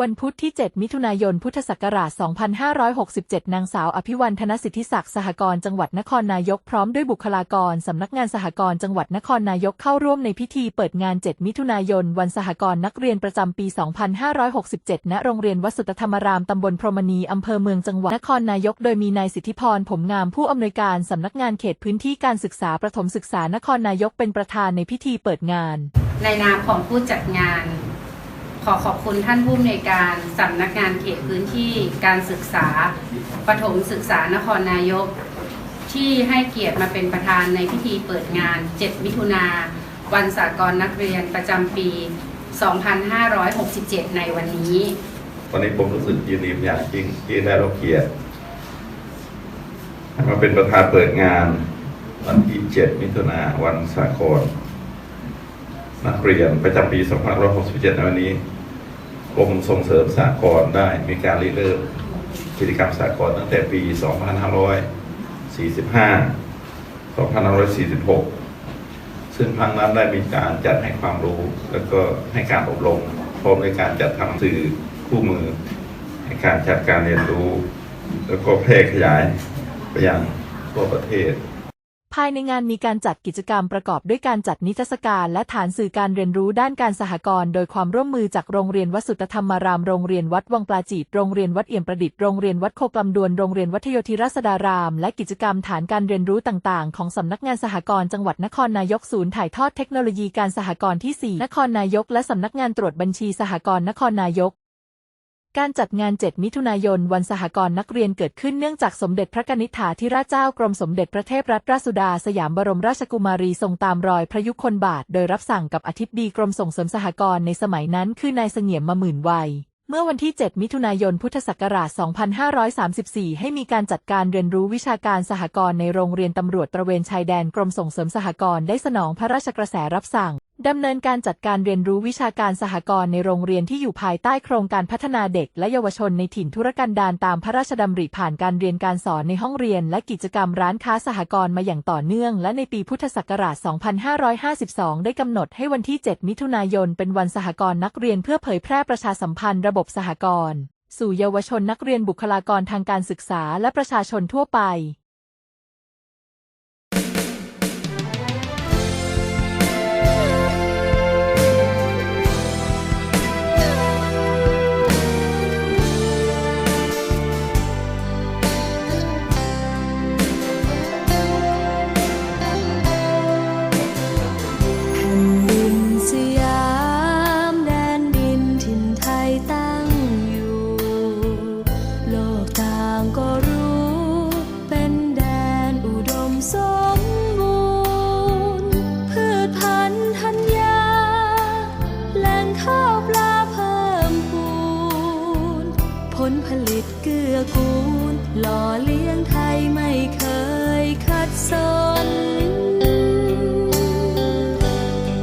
วันพุธที่ 7 มิถุนายน พุทธศักราช 2567 นางสาวอภิวันธนสิทธิศักดิ์สหกรณ์จังหวัดนครนายกพร้อมด้วยบุคลากรสำนักงานสหกรณ์จังหวัดนครนายกเข้าร่วมในพิธีเปิดงาน 7 มิถุนายน วันสหกรณ์นักเรียนประจำปี 2567 ณ โรงเรียนวัสุตธรรมรามตำบลพรหมณีอำเภอเมืองจังหวัดนครนายก โดยมีนายสิทธิพรผมงามผู้อำนวยการสำนักงานเขตพื้นที่การศึกษาประถมศึกษานครนายกเป็นประธานในพิธีเปิดงาน ในนามของผู้จัดงาน ขอขอบคุณท่านผู้อำนวยการสำนักงานเขตพื้นที่การศึกษาประถมศึกษานครนายก ที่ให้เกียรติมาเป็นประธานในพิธีเปิดงาน 7 มิถุนาวันสากลนักเรียนประจำปี 2567 ในวันนี้ วันนี้ผมรู้สึกยินดีเป็นอย่างยิ่งที่ได้รับเกียรติมาเป็นประธานเปิดงานวันที่ 7 มิถุนาวันสากล นักเรียนประจำปี2567ในวันนี้กรมส่งเสริมสากลได้มีการริเริ่มกิจกรรมสากลตั้งแต่ปี 2545 2546 ซึ่งครั้งนั้นได้มีการจัดให้ความรู้ แล้วก็ให้การอบรมพร้อมในการจัดทำสื่อคู่มือในการจัดการเรียนรู้ แล้วก็แพร่ขยายไปยังทั่วประเทศ ภายในงานมีการจัดกิจกรรมประกอบด้วยการจัดนิทรรศการและฐานสื่อการเรียนรู้ด้านการสหกรณ์โดยความร่วมมือจากโรงเรียนวัดสุตธรรมาราม โรงเรียนวัดวังปลาจีดโรงเรียนวัดเอี่ยมประดิษฐ์โรงเรียนวัดโคกลำดวนโรงเรียนวัดทโยธิราษฎาราม และกิจกรรมฐานการเรียนรู้ต่าง ๆ ของสำนักงานสหกรณ์จังหวัดนครนายกศูนย์ถ่ายทอดเทคโนโลยีการสหกรณ์ที่ 4 นครนายก และสำนักงานตรวจบัญชีสหกรณ์นครนายก การจัดงาน 7 มิถุนายน วันสหกรณ์นักเรียนเกิดขึ้นเนื่องจากสมเด็จพระกนิษฐาธิราชเจ้ากรมสมเด็จพระเทพรัตนราชสุดาสยามบรมราชกุมารีทรงตามรอยพระยุคลบาท โดยรับสั่งกับอธิบดีกรมส่งเสริมสหกรณ์ในสมัยนั้นคือนายเสงี่ยมมาหมื่นวัย เมื่อวันที่ 7 มิถุนายน พุทธศักราช 2534 ให้มีการจัดการเรียนรู้วิชาการสหกรณ์ในโรงเรียนตำรวจตระเวนชายแดนกรมส่งเสริมสหกรณ์ได้สนองพระราชกระแสรับสั่ง ดำเนินการจัดการเรียนรู้วิชาการสหกรณ์ในโรงเรียนที่อยู่ภายใต้โครงการพัฒนาเด็กและเยาวชนในถิ่นธุรกันดารตามพระราชดำริผ่านการเรียนการสอนในห้องเรียน และกิจกรรมร้านค้าสหกรณ์มาอย่างต่อเนื่อง และในปีพุทธศักราช 2552 ได้กำหนดให้วันที่ 7 มิถุนายน เป็นวันสหกรณ์นักเรียนเพื่อเผยแพร่ประชาสัมพันธ์ระบบสหกรณ์สู่เยาวชนนักเรียนบุคลากรทางการศึกษาและประชาชนทั่วไป ผลผลิตเกลือกูล หล่อเลี้ยงไทย